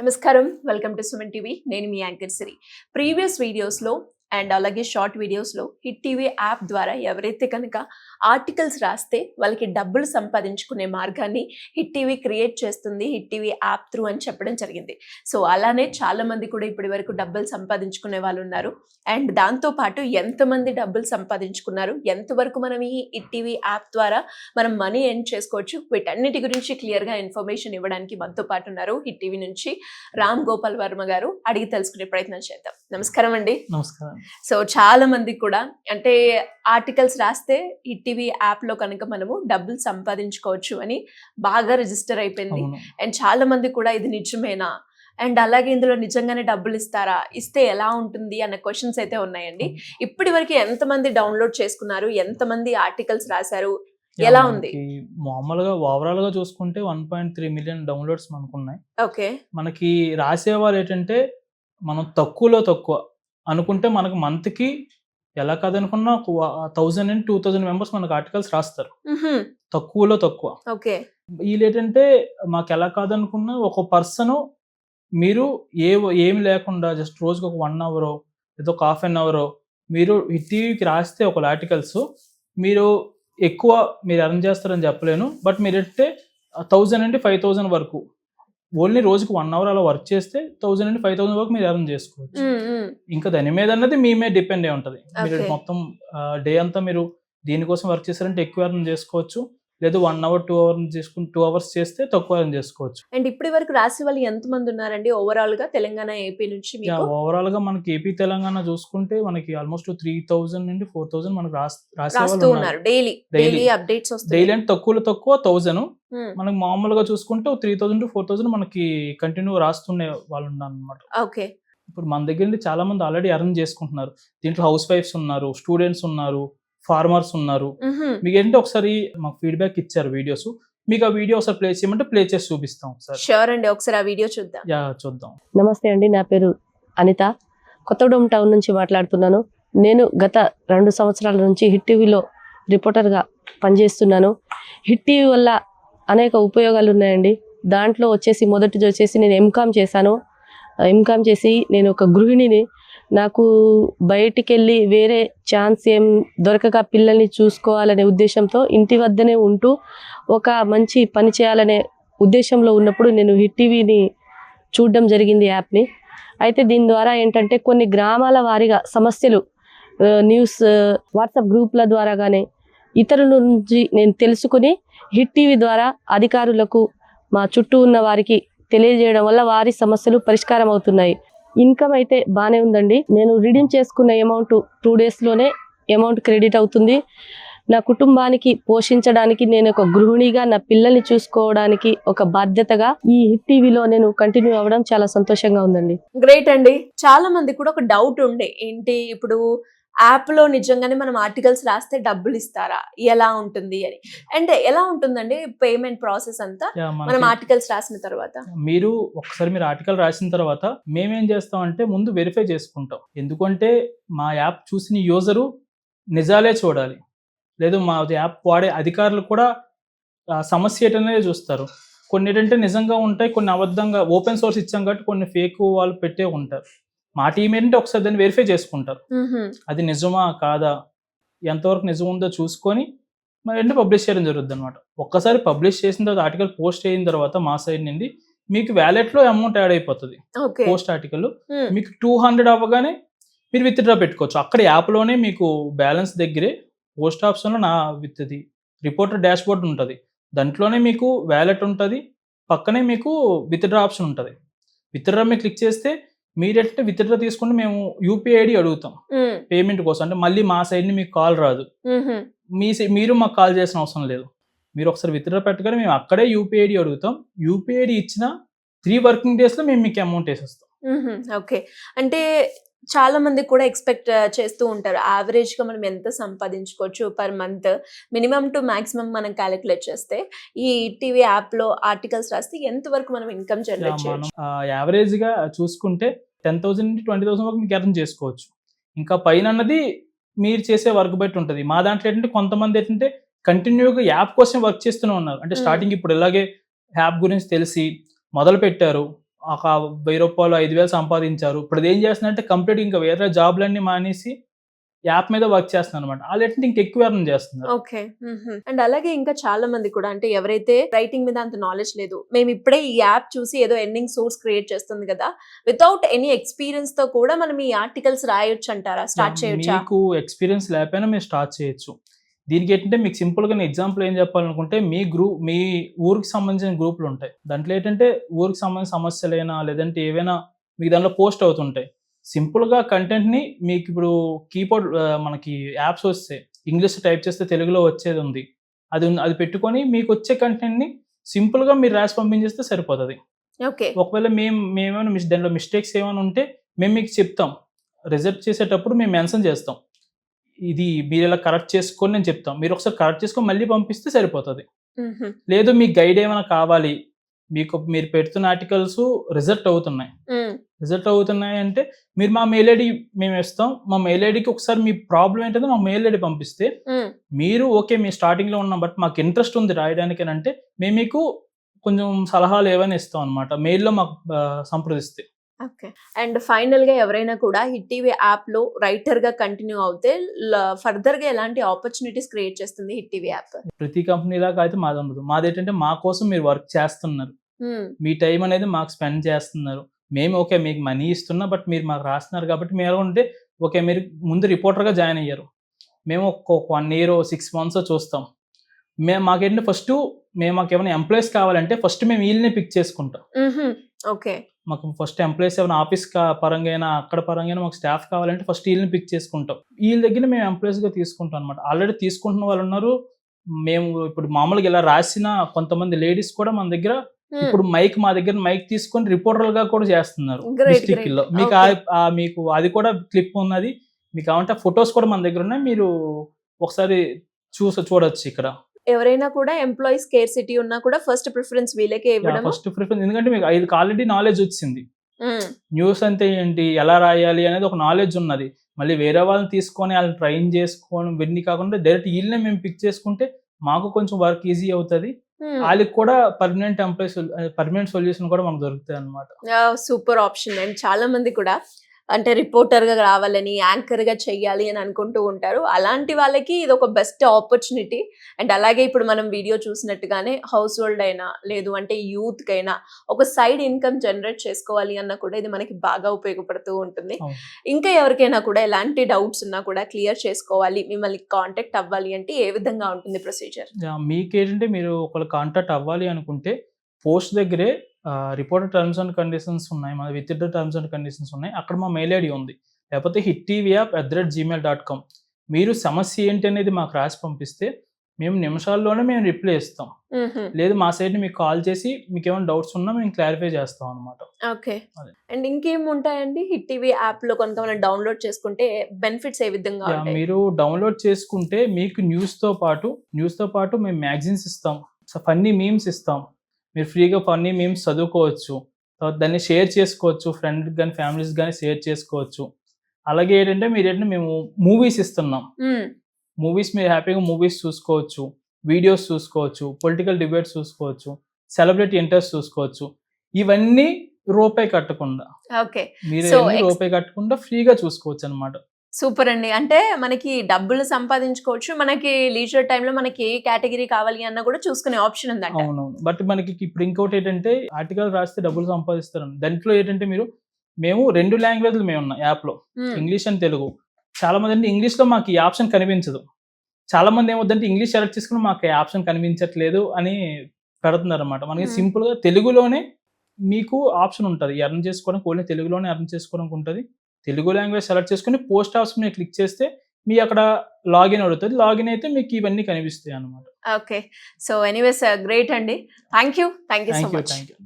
నమస్కారం. Welcome to Suman TV. నేను మీ యాంకర్ సిరి. ప్రీవియస్ వీడియోస్లో అండ్ అలాగే షార్ట్ వీడియోస్లో హిట్ టీవీ యాప్ ద్వారా ఎవరైతే కనుక ఆర్టికల్స్ రాస్తే వాళ్ళకి డబ్బులు సంపాదించుకునే మార్గాన్ని హిట్ టీవీ క్రియేట్ చేస్తుంది హిట్ టీవీ యాప్ త్రూ అని చెప్పడం జరిగింది. సో అలానే చాలా మంది కూడా ఇప్పటి వరకు డబ్బులు సంపాదించుకునే వాళ్ళు ఉన్నారు. అండ్ దాంతోపాటు ఎంతమంది డబ్బులు సంపాదించుకున్నారు ఎంతవరకు మనం ఈ హిట్ టీవీ యాప్ ద్వారా మనం మనీ ఎర్న్ చేసుకోవచ్చు వీటన్నిటి గురించి క్లియర్గా ఇన్ఫర్మేషన్ ఇవ్వడానికి మనతో పాటు ఉన్నారు హిట్ టీవీ నుంచి రామ్ గోపాల్ వర్మ గారు. అడిగి తెలుసుకునే ప్రయత్నం చేద్దాం. నమస్కారం అండి. నమస్కారం. సో చాలా మంది కూడా అంటే ఆర్టికల్స్ రాస్తే హిట్ టీవీ యాప్లో కనుక మనము డబ్బులు సంపాదించుకోవచ్చు అని బాగా రిజిస్టర్ అయిపోయింది. అండ్ చాలా మంది కూడా ఇది నిజమేనా? అండ్ అలాగే ఇందులో నిజంగానే డబ్బులు ఇస్తారా? ఇస్తే ఎలా ఉంటుంది? అన్న క్వశ్చన్స్ అయితే ఉన్నాయండి. ఇప్పటి వరకు ఎంతమంది డౌన్లోడ్ చేసుకున్నారు? ఎంతమంది ఆర్టికల్స్ రాశారు? ఎలా ఉంది? మామూలుగా ఓవరాల్గా చూసుకుంటే one point three million downloads మనకు ఉన్నాయి ఓకే. మనకి రాసేవాళ్ళు ఏంటంటే మనం తక్కువలో తక్కువ. అనుకుంటే మనకు మంత్కి ఎలా కాదనుకున్నా thousand and two thousand members మనకు ఆర్టికల్స్ రాస్తారు. తక్కువలో తక్కువ. ఓకే. వీళ్ళు ఏంటంటే మాకు ఎలా కాదనుకున్నా ఒక పర్సన్ మీరు ఏ ఏమి లేకుండా జస్ట్ రోజుకి ఒక వన్ అవరో లేదా ఒక హాఫ్ అన్ అవరో మీరు టీవీకి రాస్తే ఒక ఆర్టికల్స్ మీరు ఎక్కువ మీరు ఎర్న్ చేస్తారని చెప్పలేను. బట్ మీరంటే థౌజండ్ అంటే ఫైవ్ థౌజండ్ వరకు ఓన్లీ రోజుకి వన్ అవర్ అలా వర్క్ చేస్తే థౌజండ్ అంటే ఫైవ్ థౌసండ్ వరకు మీరు ఎర్న్ చేసుకోవచ్చు. ఇంకా దాని మీద అన్నది మీ మీద డిపెండ్ అయి ఉంటుంది. మీరు. మొత్తం డే అంతా మీరు దీనికోసం వర్క్ చేశారంటే ఎక్కువ ఎర్న్ చేసుకోవచ్చు. లేదు వన్ అవర్ టూ అవర్ చేసుకుని టూ అవర్స్ చేస్తే తక్కువ చేసుకోవచ్చు. అండ్ ఇప్పటి వరకు రాసే వాళ్ళు ఎంతమంది ఉన్నారండి? ఓవరాల్గా తెలంగాణ ఏపీ నుంచి ఓవరాల్గా మనకి ఏపీ తెలంగాణ చూసుకుంటే మనకి ఆల్మోస్ట్ త్రీ థౌసండ్ నుండి ఫోర్ థౌసండ్ మనకి రాస్- వాళ్ళు ఉన్నారు. డైలీ. డైలీ అప్డేట్స్ వస్తాయి. డైలీ అంటే తక్కువలో తక్కువ థౌసండ్ Hmm. మనకి మామూలుగా చూసుకుంటే three thousand to four thousand మనకి కంటిన్యూ రాస్తుండే వాళ్ళు ఉన్నారు అనమాట ఓకే ఇప్పుడు మన దగ్గర నుండి చాలా మంది ఆల్రెడీ ఎర్న్ చేసుకుంటున్నారు. దీంట్లో హౌస్ వైఫ్స్ ఉన్నారు స్టూడెంట్స్ ఉన్నారు. ఫార్మర్స్ ఉన్నారు. మీకు ఏంటంటే ఒకసారి మాకు ఫీడ్బ్యాక్ ఇచ్చారు వీడియోస్. మీకు ఆ వీడియో ఒకసారి ప్లే చేయమంటే ప్లే చేసి చూపిస్తాం ఒకసారి షూర్ అండి ఒకసారి ఆ వీడియో చూద్దాం. యా చూద్దాం. నమస్తే అండి నా పేరు అనిత. కొత్తగూడెం టౌన్ నుంచి మాట్లాడుతున్నాను. నేను గత రెండు సంవత్సరాల నుంచి హిట్ టీవీలో రిపోర్టర్గా పనిచేస్తున్నాను. హిట్ టీవీ వల్ల అనేక ఉపయోగాలు ఉన్నాయండి. దాంట్లో వచ్చేసి మొదటిది వచ్చేసి నేను ఎంకామ్ చేశాను. ఎంకామ్ చేసి నేను ఒక గృహిణిని నాకు బయటికి వెళ్ళి వేరే ఛాన్స్ ఏం దొరకక పిల్లల్ని చూసుకోవాలనే ఉద్దేశంతో ఇంటి వద్దనే ఉంటూ ఒక మంచి పని చేయాలనే ఉద్దేశంలో ఉన్నప్పుడు నేను హిట్ టీవీని చూడడం జరిగింది యాప్ని. అయితే దీని ద్వారా ఏంటంటే కొన్ని గ్రామాల వారీగా సమస్యలు న్యూస్ వాట్సాప్ గ్రూప్ల ద్వారా కానీ ఇతరుల నుంచి నేను తెలుసుకుని హిట్ టీవీ ద్వారా అధికారులకు మా చుట్టూ ఉన్న వారికి తెలియజేయడం వల్ల వారి సమస్యలు పరిష్కారం అవుతున్నాయి ఇన్కమ్ అయితే బాగానే ఉందండి. నేను రిడీమ్ చేసుకున్న అమౌంట్ టూ డేస్లోనే అమౌంట్ క్రెడిట్ అవుతుంది. నా కుటుంబానికి పోషించడానికి నేను ఒక గృహిణిగా నా పిల్లల్ని చూసుకోవడానికి ఒక బాధ్యతగా ఈ హిట్ టీవీలో నేను కంటిన్యూ అవ్వడం చాలా సంతోషంగా ఉందండి. గ్రేట్ అండి. చాలా మంది కూడా ఒక డౌట్ ఉండే ఏంటి ఇప్పుడు యాప్లో నిజంగానే మనం ఆర్టికల్స్ రాస్తే డబ్బులు ఇస్తారా ఎలా ఉంటుంది అని. అండ్ ఎలా ఉంటుందండి పేమెంట్ ప్రాసెస్ అంతా? మనం ఆర్టికల్స్ రాసిన తర్వాత. మీరు ఒకసారి మీరు ఆర్టికల్ రాసిన తర్వాత మేమేం చేస్తామంటే ముందు వెరిఫై చేసుకుంటాం. ఎందుకంటే మా యాప్ చూసిన యూజరు నిజాలే చూడాలి. లేదు మా యాప్ వాడే అధికారులు కూడా సమస్య ఏంటనేది చూస్తారు. కొన్ని ఏంటంటే నిజంగా ఉంటాయి కొన్ని అబద్ధంగా ఓపెన్ సోర్స్ ఇచ్చాం కాబట్టి కొన్ని ఫేక్ వాళ్ళు పెట్టే ఉంటారు. మా టీం ఏంటంటే ఒకసారి దాన్ని వెరిఫై చేసుకుంటారు. అది నిజమా కాదా? ఎంతవరకు నిజం ఉందో చూసుకొని మరి ఏంటంటే పబ్లిష్ చేయడం జరుగుతుంది అనమాట ఒక్కసారి పబ్లిష్ చేసిన తర్వాత ఆర్టికల్ పోస్ట్ అయిన తర్వాత మా సైడ్ నుండి మీకు వ్యాలెట్లో అమౌంట్ యాడ్ అయిపోతుంది. పోస్ట్ ఆర్టికల్ మీకు టూ హండ్రెడ్ అవ్వగానే మీరు విత్డ్రా పెట్టుకోవచ్చు. అక్కడ యాప్లోనే మీకు బ్యాలెన్స్ దగ్గరే పోస్ట్ ఆప్షన్లో నా విత్ రిపోర్టర్ డాష్ బోర్డ్ ఉంటుంది. దాంట్లోనే మీకు వ్యాలెట్ ఉంటుంది. పక్కనే మీకు విత్డ్రా ఆప్షన్ ఉంటుంది. విత్డ్రా మీద క్లిక్ చేస్తే మీరంటే విత్డ్రా తీసుకుంటే మేము యూపీఐ ఐడి అడుగుతాం. పేమెంట్ కోసం. అంటే మళ్ళీ మా సైడ్ని మీకు కాల్ రాదు. మీ మీరు మాకు కాల్ చేసిన అవసరం లేదు. మీరు ఒకసారి విత్డ్రా పెట్టగానే మేము అక్కడే యూపీఐ ఐడి అడుగుతాం. యూపీఐ ఐడి ఇచ్చిన త్రీ వర్కింగ్ డేస్లో మేము మీకు అమౌంట్ వేసేస్తాం. ఓకే. అంటే చాలా మంది కూడా ఎక్స్పెక్ట్ చేస్తూ ఉంటారు. యావరేజ్గా మనం ఎంత సంపాదించుకోవచ్చు per month minimum to maximum మనం క్యాలిక్యులేట్ చేస్తే ఈ టీవీ యాప్లో ఆర్టికల్స్ రాస్తే ఎంత వరకు మనం ఇన్కమ్ జనరేట్ మనం చేయొచ్చు యావరేజ్గా చూసుకుంటే టెన్ థౌసండ్ నుండి ట్వంటీ థౌసండ్ వరకు మీకు ఎర్న్ చేసుకోవచ్చు. ఇంకా పైన అన్నది మీరు చేసే వర్క్ బట్టి ఉంటుంది. మా దాంట్లో ఏంటంటే కొంతమంది ఏంటంటే కంటిన్యూగా యాప్ కోసం వర్క్ చేస్తూనే ఉన్నారు. అంటే. స్టార్టింగ్ ఇప్పుడు ఇలాగే యాప్ గురించి తెలిసి మొదలు పెట్టారు. ఒక వెయ్యి రూపాయలు ఐదు వేలు సంపాదించారు. ఇప్పుడు ఏం చేస్తున్నారంటే కంప్లీట్ ఇంకా వేరే జాబ్లన్నీ మానేసి యాప్ మీద వర్క్ చేస్తున్నారు అనమాట ఏంటంటే ఇంకా ఎక్కువ ఎర్న్ చేస్తున్నారు. ఓకే. అండ్ అలాగే ఇంకా చాలా మంది కూడా అంటే ఎవరైతే రైటింగ్ మీద అంత నాలెడ్జ్ లేదు మేము ఇప్పుడే ఈ యాప్ చూసి ఏదో ఎండింగ్ సోర్స్ క్రియేట్ చేస్తుంది కదా వితౌట్ ఎనీ ఎక్స్పీరియన్స్తో కూడా మనం ఈ ఆర్టికల్స్ రాయొచ్చు అంటారా స్టార్ట్ చేయొచ్చా? మీకు ఎక్స్పీరియన్స్ లేకపోయినా మీరు స్టార్ట్ చేయొచ్చు. దీనికి ఏంటంటే మీకు సింపుల్గా ఎగ్జాంపుల్ ఏం చెప్పాలనుకుంటే మీ గ్రూప్ మీ ఊరికి సంబంధించిన గ్రూపులు ఉంటాయి. దాంట్లో ఏంటంటే ఊరికి సంబంధించిన సమస్యలైనా లేదంటే ఏవైనా మీకు దాంట్లో పోస్ట్ అవుతుంటాయి. సింపుల్గా కంటెంట్ని మీకు ఇప్పుడు కీబోర్డ్ మనకి యాప్స్ వస్తే ఇంగ్లీష్ టైప్ చేస్తే తెలుగులో వచ్చేది ఉంది అది అది పెట్టుకొని మీకు వచ్చే కంటెంట్ని సింపుల్గా మీరు రాసి పంపించేస్తే సరిపోతుంది. ఓకే. ఒకవేళ మేము మేమేమైనా మిస్ దాంట్లో మిస్టేక్స్ ఏమైనా ఉంటే మేము మీకు చెప్తాం. రిజల్ట్ చేసేటప్పుడు మేము మెన్షన్ చేస్తాం. ఇది మీరు ఇలా కరెక్ట్ చేసుకొని నేను చెప్తాం. మీరు ఒకసారి కరెక్ట్ చేసుకొని మళ్ళీ పంపిస్తే సరిపోతుంది. లేదు మీకు గైడ్ ఏమైనా కావాలి మీకు మీరు పెడుతున్న ఆర్టికల్స్ రిజల్ట్ అవుతున్నాయి. రిజల్ట్ అవుతున్నాయి అంటే మీరు మా మెయిల్ ఐడి మేము ఇస్తాం మా మెయిల్ ఐడికి ఒకసారి మీ ప్రాబ్లం ఏంటంటే మా మెయిల్ ఐడి పంపిస్తే మీరు ఓకే మీ స్టార్టింగ్లో ఉన్నాం బట్ మాకు ఇంట్రెస్ట్ ఉంది రాయడానికి అని అంటే మేము మీకు కొంచెం సలహాలు ఏమైనా ఇస్తాం అనమాట మెయిల్లో మాకు సంప్రదిస్తే. ఓకే. అండ్ ఫైనల్గా ఎవరైనా కూడా హిట్ టీవీ యాప్లో రైటర్గా కంటిన్యూ అవుతే ఫర్దర్గా ఎలాంటి ఆపర్చునిటీస్ క్రియేట్ చేస్తుంది హిట్ టీవీ యాప్? ప్రతి కంపెనీ లాగా అయితే మాది ఉండదు. మాది ఏంటంటే మా కోసం మీరు వర్క్ చేస్తున్నారు. మీ టైం అనేది మాకు స్పెండ్ చేస్తున్నారు. మేము ఓకే మీకు మనీ ఇస్తున్నా బట్ మీరు మాకు రాస్తున్నారు కాబట్టి మీరు ఎలా ఉంటే ఓకే మీరు ముందు రిపోర్టర్గా జాయిన్ అయ్యారు. మేము ఒక వన్ ఇయర్ సిక్స్ మంత్స్ చూస్తాం. మేము మాకేంటంటే ఫస్ట్ మేము మాకు ఏమైనా ఎంప్లాయీస్ కావాలంటే ఫస్ట్ మేము వీళ్ళని పిక్ చేసుకుంటాం. ఓకే. మాకు ఫస్ట్ ఎంప్లాయీస్ ఏమైనా ఆఫీస్ పరంగా అయినా అక్కడ పరంగా అయినా మాకు స్టాఫ్ కావాలంటే ఫస్ట్ వీళ్ళని పిక్ చేసుకుంటాం. వీళ్ళ దగ్గర మేము ఎంప్లాయీస్గా తీసుకుంటాం అనమాట ఆల్రెడీ తీసుకుంటున్న వాళ్ళు ఉన్నారు. మేము ఇప్పుడు మామూలుగా ఇలా రాసిన కొంతమంది లేడీస్ కూడా మన దగ్గర ఇప్పుడు మైక్ మా దగ్గర మైక్ తీసుకొని రిపోర్టర్గా కూడా చేస్తున్నారు డిస్ట్రిక్ట్ great. లో మీకు మీకు అది కూడా క్లిప్ ఉన్నది. మీకు కావాలంటే ఫొటోస్ కూడా మన దగ్గర ఉన్నాయి. మీరు ఒకసారి చూస చూడొచ్చు ఇక్కడ. ఎవరైనా కూడా ఎంప్లాయీస్ కేర్ సిటీ ఉన్నా కూడా ఫస్ట్ ప్రిఫరెన్స్ వీళ్ళకే ఇవ్వడం ఫస్ట్ ప్రిఫరెన్స్ ఎందుకంటే మీకు ఐదుకి ఆల్రెడీ నాలెడ్జ్ వచ్చింది. న్యూస్ అంటే ఏంటి? ఎలా రాయాలి అనేది ఒక నాలెడ్జ్ ఉన్నది. మళ్ళీ వేరే వాళ్ళని తీసుకొని వాళ్ళని ట్రైన్ చేసుకోవడం ఇవన్నీ కాకుండా డైరెక్ట్ వీళ్ళనే మేము పిక్ చేసుకుంటే మాకు కొంచెం వర్క్ ఈజీ అవుతుంది. వాళ్ళకి కూడా పర్మనెంట్ ఎంప్లాయీస్ పర్మనెంట్ సొల్యూషన్ కూడా మనకు దొరుకుతాయి అనమాట సూపర్ ఆప్షన్ అండ్. చాలా మంది కూడా అంటే రిపోర్టర్గా రావాలని యాంకర్గా చెయ్యాలి అని అనుకుంటూ ఉంటారు. అలాంటి వాళ్ళకి ఇది ఒక బెస్ట్ ఆపర్చునిటీ. అండ్ అలాగే ఇప్పుడు మనం వీడియో చూసినట్టుగానే హౌస్ హోల్డ్ అయినా లేదు అంటే యూత్ కైనా ఒక సైడ్ ఇన్కమ్ జనరేట్ చేసుకోవాలి అన్న కూడా ఇది మనకి బాగా ఉపయోగపడుతూ ఉంటుంది. ఇంకా ఎవరికైనా కూడా ఎలాంటి డౌట్స్ ఉన్నా కూడా క్లియర్ చేసుకోవాలి మిమ్మల్ని కాంటాక్ట్ అవ్వాలి అంటే ఏ విధంగా ఉంటుంది ప్రొసీజర్? మీకేంటంటే మీరు ఒకళ్ళు కాంటాక్ట్ అవ్వాలి అనుకుంటే పోస్ట్ దగ్గరే రిపోర్టర్ టర్మ్స్ అండ్ కండిషన్స్ ఉన్నాయి మన విత్ టర్మ్స్ అండ్ కండిషన్స్ ఉన్నాయి. అక్కడ మా మెయిల్ ఐడి ఉంది. లేకపోతే hit TV app at the rate Gmail dot com మీరు సమస్య ఏంటి అనేది మాకు రాసి పంపిస్తే మేము నిమిషాల్లోనే మేము రిప్లై ఇస్తాం లేదు మా సైడ్ మీకు కాల్ చేసి మీకు ఏమైనా డౌట్స్ ఉన్నా మేము క్లారిఫై చేస్తాం అనమాట ఓకే. అండ్ ఇంకేం ఉంటాయండి? హిట్ టీవీ యాప్లో కనుక మనం డౌన్లోడ్ చేసుకుంటే బెనిఫిట్స్ ఏ విధంగా ఉంటాయి? మీరు డౌన్లోడ్ చేసుకుంటే మీకు న్యూస్తో పాటు న్యూస్తో పాటు మేము మ్యాగజైన్స్ ఇస్తాం. ఫన్నీ మీమ్స్ ఇస్తాం. మీరు ఫ్రీగా ఫన్నీ మీమ్స్ చదువుకోవచ్చు. తర్వాత దాన్ని షేర్ చేసుకోవచ్చు ఫ్రెండ్ కానీ ఫ్యామిలీస్ కానీ షేర్ చేసుకోవచ్చు. అలాగే ఏంటంటే మీరు ఏంటంటే మేము మూవీస్ ఇస్తున్నాం. మ్మ్. మూవీస్ మీరు హ్యాపీగా మూవీస్ చూసుకోవచ్చు వీడియోస్ చూసుకోవచ్చు పొలిటికల్ డిబేట్స్ చూసుకోవచ్చు సెలబ్రిటీ ఇంటర్వ్యూస్ చూసుకోవచ్చు. ఇవన్నీ రూపాయి కట్టకుండా. ఓకే. మీరు రూపాయి కట్టకుండా ఫ్రీగా చూసుకోవచ్చు అనమాట సూపర్ అండి. అంటే మనకి డబ్బులు సంపాదించుకోవచ్చు. మనకి లీజర్ టైంలో మనకి ఏ కేటగిరీ కావాలి అన్న కూడా చూసుకునే ఆప్షన్ ఉందంట. అవును బట్ మనకి ఇప్పుడు ఇంకోటి ఏంటంటే ఆర్టికల్ రాస్తే డబ్బులు సంపాదిస్తారు. దాంట్లో ఏంటంటే మీరు మేము రెండు లాంగ్వేజ్లు మేము ఉన్నాం యాప్లో. English and Telugu. చాలా మంది అంటే ఇంగ్లీష్లో మాకు ఈ ఆప్షన్ కనిపించదు. చాలా మంది ఏమవుతుందంటే ఇంగ్లీష్ సెలెక్ట్ చేసుకుని మాకు ఈ ఆప్షన్ కనిపించట్లేదు అని పెడుతున్నారు అనమాట మనకి. సింపుల్గా తెలుగులోనే మీకు ఆప్షన్ ఉంటుంది. ఎర్న్ చేసుకోవడానికి ఓన్లీ తెలుగులోనే ఎర్న్ చేసుకోవడానికి ఉంటుంది. తెలుగు లాంగ్వేజ్ సెలెక్ట్ చేసుకుని పోస్ట్ ఆప్షన్ మీద క్లిక్ చేస్తే మీ అక్కడ లాగిన్ అడుగుతుంది లాగిన్ అయితే మీకు ఇవన్నీ కనిపిస్తాయి అనమాట ఓకే. సో ఎనీవేస్ గ్రేట్ అండి. Thank you thank you thank you